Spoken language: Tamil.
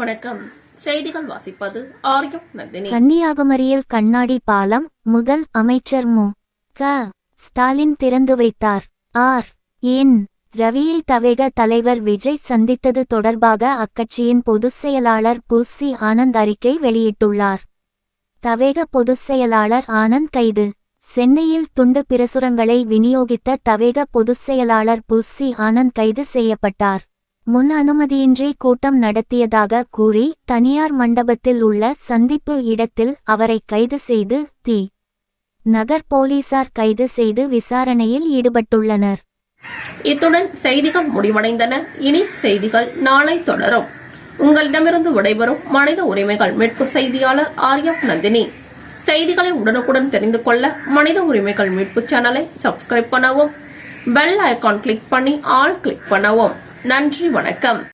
வணக்கம். செய்திகள் வாசிப்பது ஆரியம் நந்தினி. கன்னியாகுமரியில் கண்ணாடி பாலம் முதல் அமைச்சர் மு. க. ஸ்டாலின் திறந்து வைத்தார். ஆர். என். ரவியை தவேக தலைவர் விஜய் சந்தித்தது தொடர்பாக அக்கட்சியின் பொதுச் செயலாளர் பூசி ஆனந்த் அறிக்கை வெளியிட்டுள்ளார். தவேக பொதுச் செயலாளர் ஆனந்த் கைது. சென்னையில் துண்டு பிரசுரங்களை விநியோகித்த தவேக பொதுச் செயலாளர் பூசி ஆனந்த் கைது செய்யப்பட்டார். முன் அனுமதியின்றி கூட்டம் நடத்தியதாக கூறி தனியார் மண்டபத்தில் உள்ள சந்திப்பு இடத்தில் அவரை கைது செய்து தி. நகர் போலீசார் கைது செய்து விசாரணையில் ஈடுபட்டுள்ளனர். இத்துடன் செய்திகள் முடிவடைந்தன. இனி செய்திகள் நாளை தொடரும். உங்களிடமிருந்து விடைபெறும் மனித உரிமைகள் மீட்பு செய்தியாளர் ஆரியம் நந்தினி. செய்திகளை உடனுக்குடன் தெரிந்து கொள்ள மனித உரிமைகள் மீட்பு சேனலை சப்ஸ்கிரைப் பண்ணவும் பெல் ஐகான் கிளிக் பண்ணி ஆல் கிளிக் பண்ணவும். நன்றி வணக்கம்.